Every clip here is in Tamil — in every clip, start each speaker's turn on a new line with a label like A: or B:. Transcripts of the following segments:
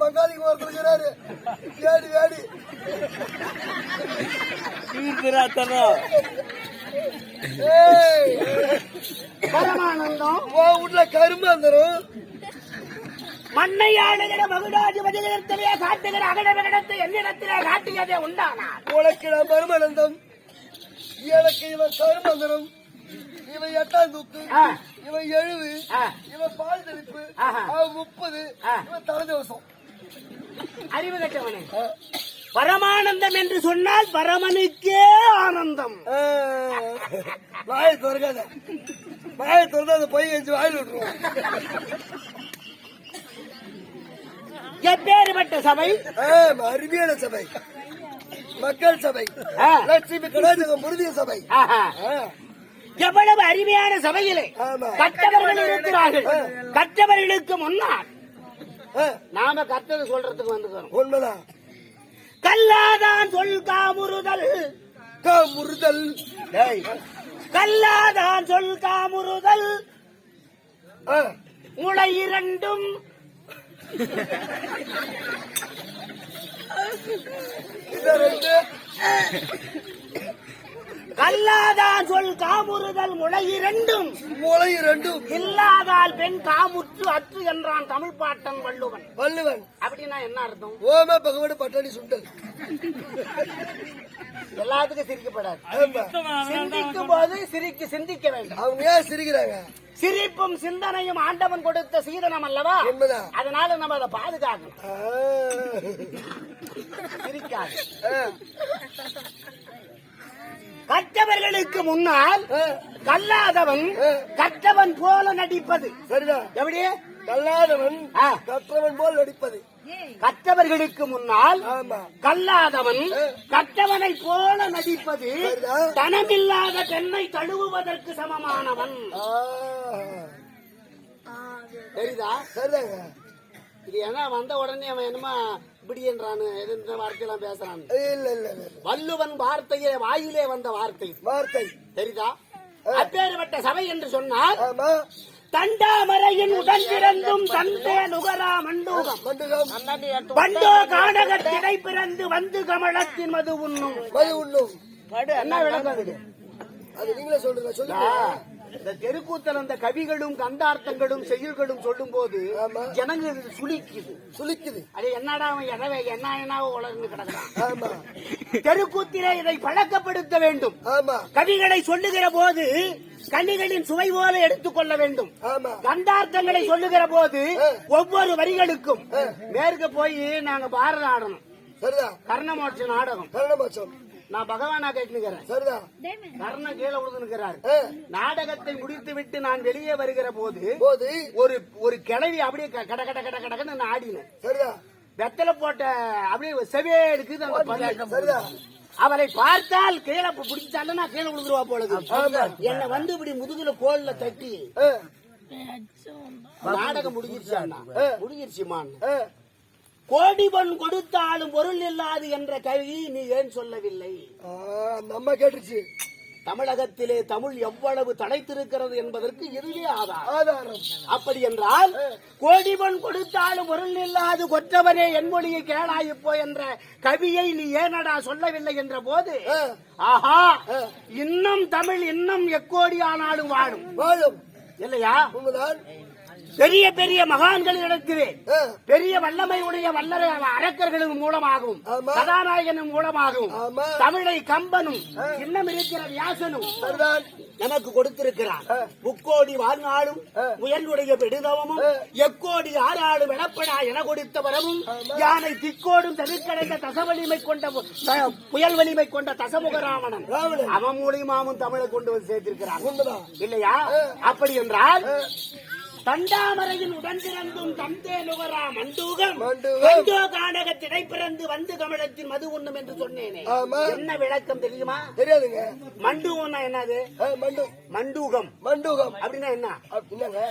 A: பங்காளிக்கு ஒருத்தர் இருக்கிறாரு. வேடி வேடி
B: பரமானந்தம்.
A: உன் வீட்டுல கரும்பு வந்துடும்
B: மண்ணை ஆளுகிற மகுடாதிபதிகளிடத்திலே காட்டுகிற அகட விகடத்தை என்னிடத்திலே காட்டியதே உண்டானார்
A: உனக்கு நான் மருமனந்தம் எனக்கு இவன் கருமந்தரம் இவன் எட்டாம் தூக்கு. இவன் எழுவு
B: ஆ.
A: இவன் பால் தெளிப்பு.
B: ஆஹா.
A: அவன் முப்பது. இவன் தலை திவசம்
B: அறிவு கட்டவனே பரமானந்தம் என்று சொன்னால் பரமனுக்கே ஆனந்தம்.
A: வாயை திறக்காத. வாயை திறந்து அந்த பையன் வச்சு வாயில் விட்டுருவான்
B: எப்பேறுபட்ட சபை?
A: அருமையான சபை. மக்கள் சபை. லட்சுமி கடாஜகம் முருதிய சபை.
B: எவ்வளவு அருமையான சபையிலே. கற்றவர்கள் இருக்கிறார்கள். கற்றவர்களுக்கு முன்னால் நாம கத்தது சொல்றதுக்கு வந்துக்கிறோம்.
A: உண்மைதான்
B: கல்லாதான் சொல் காமுறுதல்.
A: கா முறுதல்
B: கல்லாதான் சொல் காமுறுதல்.
A: ஆ,
B: முளை இரண்டும். கல்லாதான் சொல் காமுறுதல் முளை இரண்டும்
A: மூளை ரெண்டும்.
B: இல்லாதால் பெண் காமுற்று அற்று என்றான் தமிழ் பாட்டன் வள்ளுவன்.
A: வள்ளுவன்.
B: அப்படின்னா என்ன அர்த்தம்?
A: ஓம பகவடு பட்டாணி சுண்டல்.
B: எல்லாத்துக்கும் சிரிக்கப்படாது. சிந்திக்கும் போது சிரிக்கு சிந்திக்க வேண்டும்.
A: அவங்க ஏன் சிரிக்கிறாங்க?
B: சிரிப்பும் சிந்தனையும் ஆண்டவன் கொடுத்த சீதனம் அல்லவா. அதனால நம்ம அதை பாதுகாக்கணும். சிரிக்காது. கற்றவர்களுக்கு முன்னால். கல்லாதவன் கற்றவன் போல நடிப்பது.
A: சரிதான்
B: எப்படி?
A: கல்லாதவன். கற்றவன் போல் நடிப்பது.
B: கற்றவர்களுக்கு முன்னால்
A: ஆமா.
B: கல்லாதவன் கற்றவனை போல நடிப்பது. தனமில்லாத பெண்ணை தழுவுவதற்கு சமமானவன்.
A: ஆ.
B: தெரியுதா?
A: சரிதாங்க
B: இது ஏன்னா வந்த உடனே அவன் என்னமா இப்படி என்றானு எது இந்த வார்த்தையெல்லாம் பேசுறான்.
A: இல்ல இல்ல
B: வள்ளுவன் வார்த்தையே வாயிலே வந்த வார்த்தை.
A: வார்த்தை.
B: தெரியுதா? அப்பேற்பட்ட சபை என்று சொன்னால் தண்டாமரையின் உடன் பிறந்தும் தந்தே நுகரா மண்டூகம். பண்டோ காடக திடை பிறந்து வந்து கமலத்தின் மது உண்ணும்.
A: மது உண்ணும்.
B: என்ன விளக்கம்
A: அது? நீங்களே சொல்லுங்க
B: ஆ,
A: சொல்லுங்க
B: இந்த தெருக்கூத்தல் அந்த கவிகளும் கந்தார்த்தங்களும் செயல்களும் சொல்லும் போது
A: ஆமா.
B: ஜனங்கள் சுளிக்குது.
A: சுளிக்குது.
B: அது என்னடா அவன் எதவே என்ன என்னவோ உலர்ந்து கிடக்குறான். தெருக்கூத்திலே இதை பழக்கப்படுத்த வேண்டும்.
A: ஆமா.
B: கவிகளை சொல்லுகிற போது கன்னிகளின் சுவை போல எடுத்துக்கொள்ள வேண்டும்.
A: ஆமா.
B: கந்தார்த்தங்களை சொல்லுகிற போது ஒவ்வொரு வரிகளுக்கும் மேற்க போய் நாங்க பாரதம் ஆடணும். கர்ணமோட்ச நாடகம்.
A: கரணபட்சம்
B: நான் பகவானா கேட்டுக்கிறேன்
A: சரிதான்
B: கர்ணன் கீழே விழுந்துக்கிறார்
A: ஆ.
B: நாடகத்தை முடித்து விட்டு நான் வெளியே வருகிற போது
A: போது.
B: ஒரு ஒரு கிழவி அப்படியே க- கட கட கட கடன்னு நான் ஆடினேன்.
A: சரிதான்
B: வெத்தலை போட்ட அப்படியே செவே இருக்குது அந்த.
A: சரிதான்
B: அவரை பார்த்தால் கீழே பிடிச்சாலும் நான் கீழே விழுந்துருவா போலது. என்னை வந்து இப்படி முதுகுல கோல்ல தட்டி. நாடகம் முடிஞ்சிருச்சாண்ணா? முடிஞ்சிருச்சுமான்
A: ஆ.
B: கோடி பொன் கொடுத்தாலும் பொருள் இல்லாது என்ற கவி நீ ஏன் சொல்லவில்லை?
A: அம்மா கேட்டுருச்சு
B: தமிழகத்திலே தமிழ் எவ்வளவு தடைத்திருக்கிறது என்பதற்கு இதுவே ஆதாரம். அப்படி என்றால் கோடி பொன் கொடுத்தாலும் பொருள் இல்லாது கொற்றவனே என் மொழியை கேளாயிப்போ என்ற கவியை நீ ஏனடா சொல்லவில்லை என்ற போது ஆஹா இன்னும் தமிழ் இன்னும் எக்கோடி ஆனாலும் வாழும்.
A: வாழும்.
B: இல்லையா?
A: உண்மைதான்.
B: பெரிய பெரிய மகான்களிடத்திலே பெரிய வல்லமை உடைய வல்லர அரக்கர்களின் மூலமாகவும். கதாநாயகனின் மூலமாகவும். தமிழை கம்பனும் இன்னும் இருக்கிற வியாசனும் நமக்கு கொடுத்திருக்கிறார். முக்கோடி வாழ்நாளும் முயலுடைய பெடுதவமும் எக்கோடி ஆறாடும் எடப்படா என கொடுத்த வரமும் யானை திக்கோடும் தவிர்க்கடைந்த தசவலிமை கொண்ட புயல் வலிமை கொண்ட தசமுகராமணன். அவன் மூலியமாவும் தமிழை கொண்டு வந்து சேர்த்திருக்கிறான்.
A: உண்மைதான்.
B: இல்லையா? அப்படி என்றால் தண்டாமரையின் உடன் பிறந்தும் தந்தே நுகரா மண்டூகம். மண்டோ காடக திடை பிறந்து வந்து கமலத்தின் மது உண்ணும் என்று சொன்னேனே. என்ன விளக்கம் தெரியுமா?
A: தெரியாதுங்க.
B: மண்டூகம்னா என்னது? மண்டூகம்.
A: மண்டூகம்.
B: அப்படின்னா என்ன?
A: என்னங்க?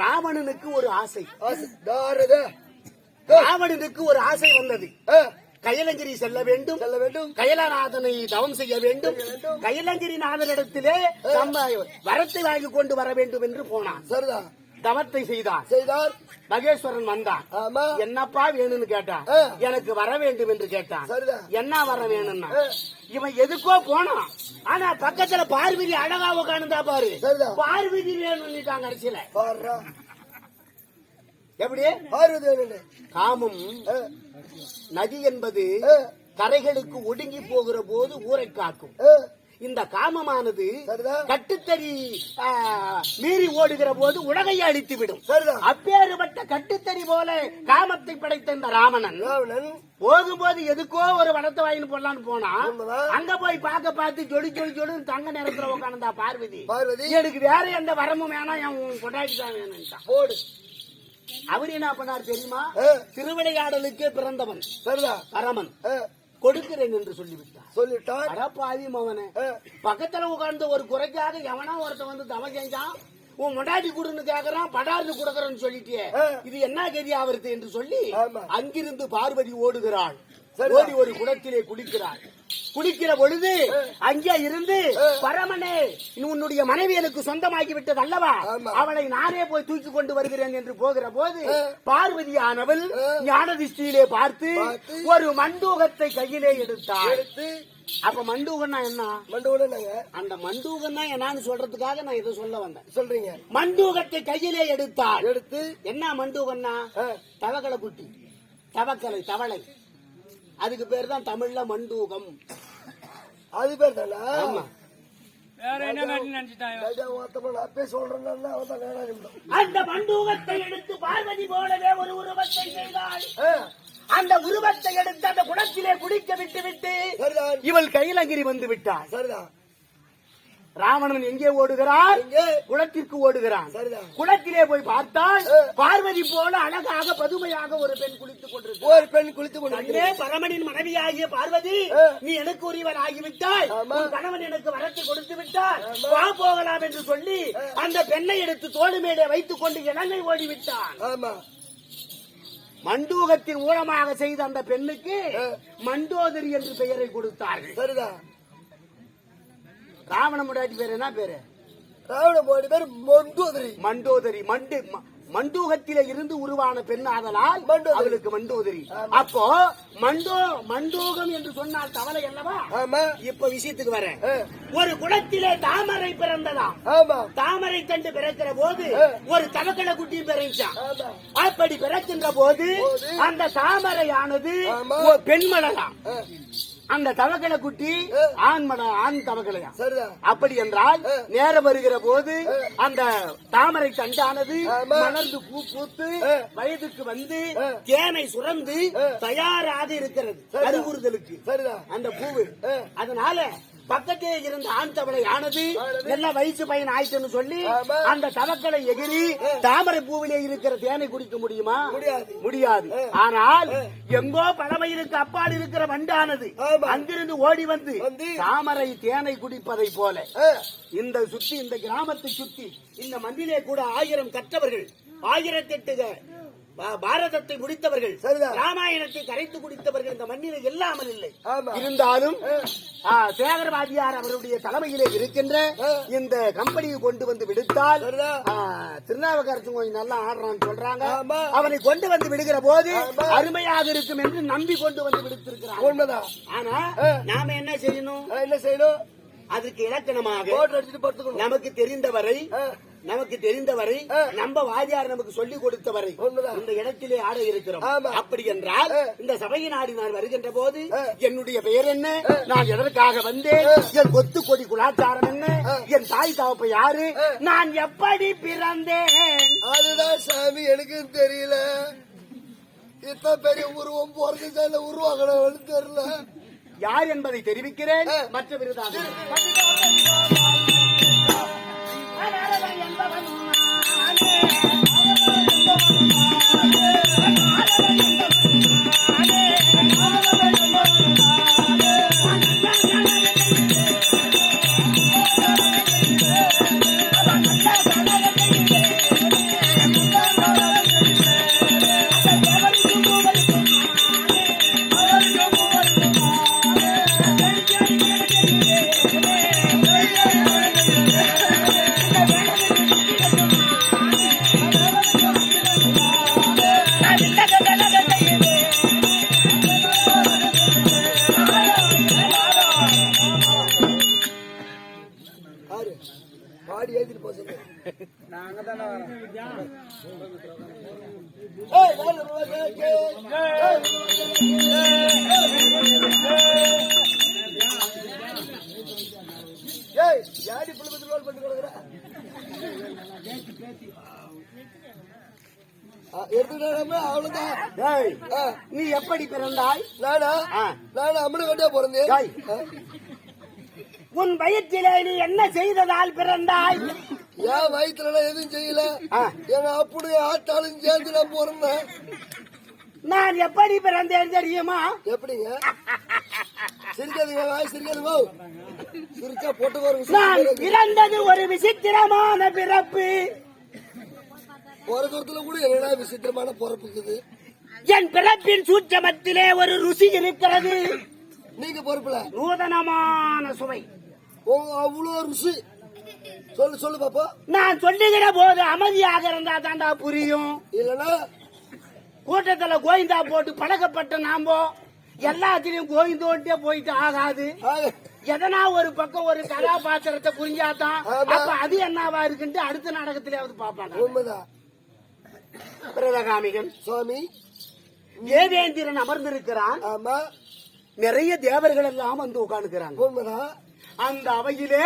B: ராவணனுக்கு ஒரு ஆசை. ராவணனுக்கு ஒரு ஆசை வந்தது.
A: ஆ,
B: கைலங்கிரி செல்ல வேண்டும்.
A: செல்ல வேண்டும்.
B: கைலாநாதனை தவம் செய்ய வேண்டும். கைலங்கிரி நாதனிடத்திலே நம்ம வரத்தை வாங்கி கொண்டு வர வேண்டும் என்று போனான்.
A: சரிதான்
B: தவத்தை செய்தான்.
A: செய்தார்.
B: மகேஸ்வரன் வந்தான்.
A: ஆமா.
B: என்னப்பா வேணும்னு கேட்டான். எனக்கு வர வேண்டும் என்று கேட்டான். என்ன வர வேணும்னா. இவன் எதுக்கோ போனான். ஆனா பக்கத்துல பார்வதி அழகா உட்காந்துதா பாரு. பார்வதி வேணும்னுட்டாங்க கடைசியில எப்படி?
A: பார்வதி.
B: காமம் நதி என்பது கரைகளுக்கு ஒடுங்கி போகிற போது ஊரை காக்கும். இந்த காமமானது. கட்டுத்தறி மீறி ஓடுகிற போது உலகையை அழித்து விடும்.
A: சரிதான்
B: அப்பேறுபட்ட கட்டுத்தறி போல காமத்தை படைத்த இந்த ராவணன் போகும்போது எதுக்கோ ஒரு வளத்தை வாங்கிட்டு போடலான்னு போனா. அங்க போய் பார்க்க பார்த்து ஜொலி ஜொலி ஜொலி தங்க நேரத்துல உட்காந்துதா பார்வதி.
A: பார்வதி?
B: எனக்கு வேற எந்த வரமும் வேணாம் என் கொண்டாடி தான் வேணும்ட்டான்.
A: போடு.
B: அவர் என்ன பண்ணார் தெரியுமா? திருவிளையாடலுக்கே பிறந்தவன். பரமன் கொடுக்கிறேன் என்று சொல்லிவிட்டார்
A: சொல்லிட்டார்
B: அடப்பாவி மவனே. பக்கத்துல உட்கார்ந்து ஒரு குறைக்காக எவனா ஒருத்தன் வந்து தவம் செஞ்சான். உன் முண்டாட்டி குடுன்னு கேக்குறான் படார்னு கொடுக்கறன்னு சொல்லிட்டியே.
A: ஆ.
B: இது என்ன கதி ஆவறது என்று சொல்லி. அங்கிருந்து பார்வதி ஓடுகிறாள். ஓடி ஒரு குளத்திலே குளிக்கிறாள். குளிக்கிற பொழுது அங்கே இருந்து பரமனே உன்னுடைய மனைவி எனக்கு சொந்தமாகி விட்டது அல்லவா. அவளை நானே போய் தூக்கி கொண்டு வருகிறேன் என்று போகிற போது. பார்வதியானவள். ஞான திருஷ்டியிலே பார்த்து ஒரு மண்டூகத்தை கையிலே எடுத்தாள்.
A: எடுத்து
B: அப்ப மண்டூகம்னா என்ன?
A: மண்டு விடணுங்க
B: அந்த மண்டூகம் தான் என்னன்னு சொல்றதுக்காக நான் இதை சொல்ல வந்தேன்.
A: சொல்றீங்க.
B: மண்டூகத்தை கையிலே எடுத்தாள்.
A: எடுத்து
B: என்ன மண்டூகம்னா?
A: ஆ,
B: தவக்கலை குட்டி. தவக்கலை தவளை. அதுக்கு பேர் தான் தமிழ்ல மண்டூகம்.
A: அது பேர் தானே?
B: ஆமா.
C: வேற என்ன காட்டி நினைச்சிட்டாங்க
B: அந்த மண்டூகத்தை எடுத்து பார்வதி போலவே ஒரு உருவத்தை செய்தாள். அந்த உருவத்தை எடுத்து அந்த குடத்திலே குடிக்க விட்டு விட்டு இவள் கைலங்கிரி வந்து விட்டாள்.
A: சரிதான்.
B: ராவணன் எங்கே ஓடுகிறார்
A: எங்கே?
B: குளத்திற்கு ஓடுகிறான். குளத்திலே போய் பார்த்தால். பார்வதி போல அழகாக பதுமையாக ஒரு பெண் குளித்துக் கொண்டிருக்கிறார்
A: ஒரு பெண் குளித்து
B: அங்கே
A: கொண்டிருக்கிறேன்
B: பரமனின் மனைவியாகிய பார்வதி. நீ எனக்கு உரியவன் ஆகிவிட்டாய் கணவன் எனக்கு வரத்தை கொடுத்து விட்டார். வா போகலாம் என்று சொல்லி அந்த பெண்ணை எடுத்து தோடு மேலே வைத்துக் கொண்டு இலங்கை ஓடிவிட்டான்.
A: ஆமா.
B: மண்டூகத்தின் மூலமாக செய்த அந்த பெண்ணுக்கு. மண்டோதரி என்று பெயரை கொடுத்தார்கள்.
A: சரிதான்.
B: ராவண முடாட்டி பேர் என்ன பேரு?
A: ராவண போடி பேர் மொண்டுதிரி.
B: மண்டோதரி. மண்டு மண்டூகத்திலே இருந்து உருவான பெண் ஆதலால். அவளுக்கு மண்டோதரி. அப்போ மண்டோ மண்டூகம் என்று சொன்னால் தவளை அல்லவா?
A: ஆமா.
B: இப்ப விஷயத்துக்கு வரேன். ஒரு குளத்திலே தாமரை பிறந்ததாம்
A: ஆமா.
B: தாமரை கண்டு பிறக்கிற போது. ஒரு தவக்கலை குட்டி பிறந்தான் அப்படி பிறக்கின்ற போது அந்த தாமரையானது
A: ஆமா.
B: அந்த தவக்கலை குட்டி. ஆண் மட ஆண் தவக்கலையா அப்படி என்றால். நேரம் வருகிற போது. அந்த தாமரை தண்டானது. மலர்ந்து பூ பூத்து. வயதுக்கு வந்து. தேனை சுரந்து. தயாராக இருக்கிறது. கருவுறுதலுக்கு அந்த பூவு. அதனால பக்கத்தே இருந்த ஆண் தவளை ஆனது. நல்ல வயசு பையன் ஆயிட்டுன்னு சொல்லி. அந்த தவக்களை எகிரி தாமரை பூவிலே இருக்கிற தேனை குடிக்க முடியுமா
A: முடியாது.
B: ஆனால் எங்கோ பழமையிலுக்கு அப்பால் இருக்கிற வண்டானது. அங்கிருந்து ஓடி வந்து தாமரை தேனை குடிப்பதை போல இந்த சுத்தி இந்த கிராமத்தை சுத்தி இந்த மண்ணிலே கூட ஆயிரம் கற்றவர்கள் ஆயிரத்தெட்டு பாரதத்தை முடித்தவர்கள்
A: சரிதான்.
B: ராமாயணத்தை கரைத்து குடித்தவர்கள் இந்த மண்ணில் இல்லாமல் இல்லை இருந்தாலும் சேகரவாதியார் அவருடைய தலைமையிலே இருக்கின்ற. இந்த கம்பெனியை கொண்டு வந்து விடுத்தால் திருநாவுக்கரசு கொஞ்சம் நல்லா ஆடுறான்னு சொல்றாங்க. அவனை கொண்டு வந்து விடுகிற போது. அருமையாக இருக்கும் என்று நம்பி கொண்டு வந்து விடுத்திருக்கிறார்.
A: உண்மைதான்
B: ஆனா. நாம என்ன செய்யணும்?
A: என்ன செய்யணும்?
B: அதுக்கு இலக்கணமாக நமக்கு தெரிந்தவரை நமக்கு தெரிந்தவரை. நம்ம வாதியார் நமக்கு சொல்லி கொடுத்தவரை. இந்த இடத்திலே ஆட இருக்கிறோம். அப்படி என்றால். இந்த சபையின் ஆடி நான் வருகின்ற போது. என்னுடைய பெயர் என்ன நான் எதற்காக வந்தேன் என் கொத்து கொடி குலாச்சாரம் என்ன. என் தாய் தாப்ப யாரு. நான் எப்படி பிறந்தேன்
A: அதுதான் சாமி எனக்கு தெரியல இத்தனை பெரிய உருவம் போறது உருவாக்கணும்னு தெரியல
B: யார் என்பதை தெரிவிக்கிறேன். மற்ற விருதாக
D: Thank you.
A: பாடி ஏத்திட்டு போக சொல்லு.
C: நாங்க தானே வரோம்
A: ஏய், யாடி புள்ள பத்தி ரோல் பண்ணி கொடுக்குற?
B: நீ எப்படி பிறந்தாய்?
A: நானா
B: ஆ.
A: நானா அம்மனை கட்டியா பிறந்தேன்
B: உன் வயிற்றிலே நீ என்ன செய்ததால் பிறந்தாய்?
A: என் வயிற்றுல எதுவும் செய்யல. எங்க அப்படி ஆட்டாலும் சேர்ந்து நான் பிறந்தேன்
B: நான் எப்படி பிறந்தேன் தெரியுமா?
A: எப்படிங்க? சிரிக்காதீங்க வாய் சிரிக்காதுங்க சிரிச்சா போட்டு வரும்
B: நான் பிறந்தது ஒரு விசித்திரமான பிறப்பு.
A: பிறக்கிறதுல கூட என்னடா விசித்திரமான பிறப்புக்குது
B: என் பிறப்பின் சூட்சமத்திலே ஒரு ருசி இருக்கிறது.
A: நீங்க பொறுப்புல.
B: நூதனமான சுவை.
A: அவ்வளோ ருசி. சொல்லு சொல்லு பாப்பா.
B: நான் சொல்லுகிற போது அமைதியாக இருந்தா தாண்டா புரியும்.
A: இல்லனா
B: கூட்டத்துல கோவிந்தா போட்டு பழக்கப்பட்ட நாமோ எல்லாத்திலையும் கோவிந்தோட்டே போயிட்டு ஆகாது. எதனா ஒரு பக்கம் ஒரு கதாபாத்திரத்தை புரிஞ்சாதான். அப்ப அது என்னவா இருக்குன்ட்டு அடுத்த நாடகத்திலேயாவது பாப்பாங்க
A: உண்மைதான்.
B: பிரதகாமிகன்
A: சுவாமி.
B: தேவேந்திரன் அமர்ந்திருக்கிறான்.
A: ஆமா.
B: நிறைய தேவர்கள் எல்லாம் வந்து உட்கார்ந்துக்கிறாங்க.
A: உண்மைதான்.
B: அந்த அவையிலே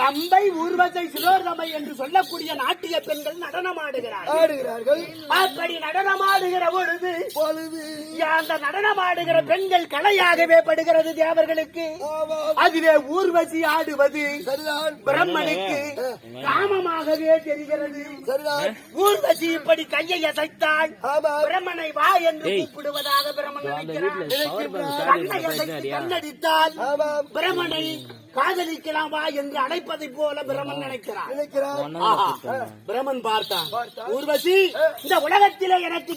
B: ரம்பை ஊர்வசை சிலோர்ரமை என்று சொல்லக்கூடிய நாட்டிய பெண்கள் நடனமாடுகிறார்கள்.
A: ஆடுகிறார்கள்.
B: அப்படி நடனமாடுகிற பொழுது
A: பொழுது
B: அந்த நடனமாடுகிற பெண்கள் கலையாகவே படுகிறது தேவர்களுக்கு. அதிலே ஊர்வசி ஆடுவது
A: சரிதான்.
B: பிரம்மனுக்கு காமமாகவே தெரிகிறது.
A: சரிதான்.
B: ஊர்வசி இப்படி கையை அசைத்தால் பிரம்மனை வா என்று கூப்பிடுவதாக பிரம்மன் நினைக்கிறான். கண்ணை அசைத்து கண்ணடித்தால் பிரம்மனை காதலிக்கலாம் வா என்று அழைப்பதை போல பிரம்மன் நினைக்கிறான். பிரம்மன் பார்த்தான் ஊர்வசி இந்த உலகத்திலே எனக்கு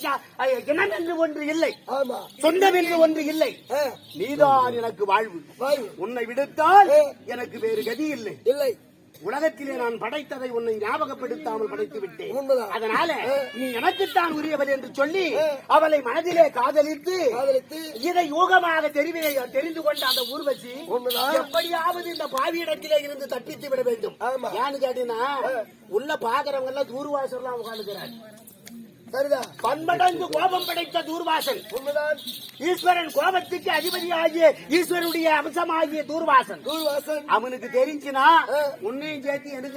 B: இனம் என்று ஒன்று இல்லை.
A: ஆமா.
B: சொந்தம் என்று ஒன்று இல்லை. நீதான் எனக்கு வாழ்வு. உன்னை விடுத்தால் எனக்கு வேறு கதி இல்லை.
A: இல்லை.
B: உலகத்திலே நான் படைத்ததை உன்னை ஞாபகப்படுத்தாமல் படைத்து விட்டேன். அதனால நீ எனக்குத்தான் உரியவள் என்று சொல்லி அவளை மனதிலே காதலித்து
A: காதலித்து
B: இதை யூகமாக தெரிவி தெரிந்து கொண்ட அந்த ஊர்வசி. எப்படியாவது இந்த பாவியிடத்திலே இருந்து தப்பித்து விட வேண்டும்
A: ஆமா.
B: ஏன்னு கேட்டீங்கன்னா உள்ள பாக்குறவங்க எல்லாம் தூர்வாசர்லாம் உட்காந்துக்கிறாங்க
A: சரிதான்
B: பன்மடங்கு கோபம் படைத்த தூர்வாசன்.
A: உண்மைதான்.
B: ஈஸ்வரன் கோபத்துக்கு அதிபதியாகிய ஈஸ்வரனுடைய அம்சமாகிய தூர்வாசன்.
A: தூர்வாசன்.
B: அவனுக்கு தெரிஞ்சுனா உன்னையும் சேர்த்து எனக்கு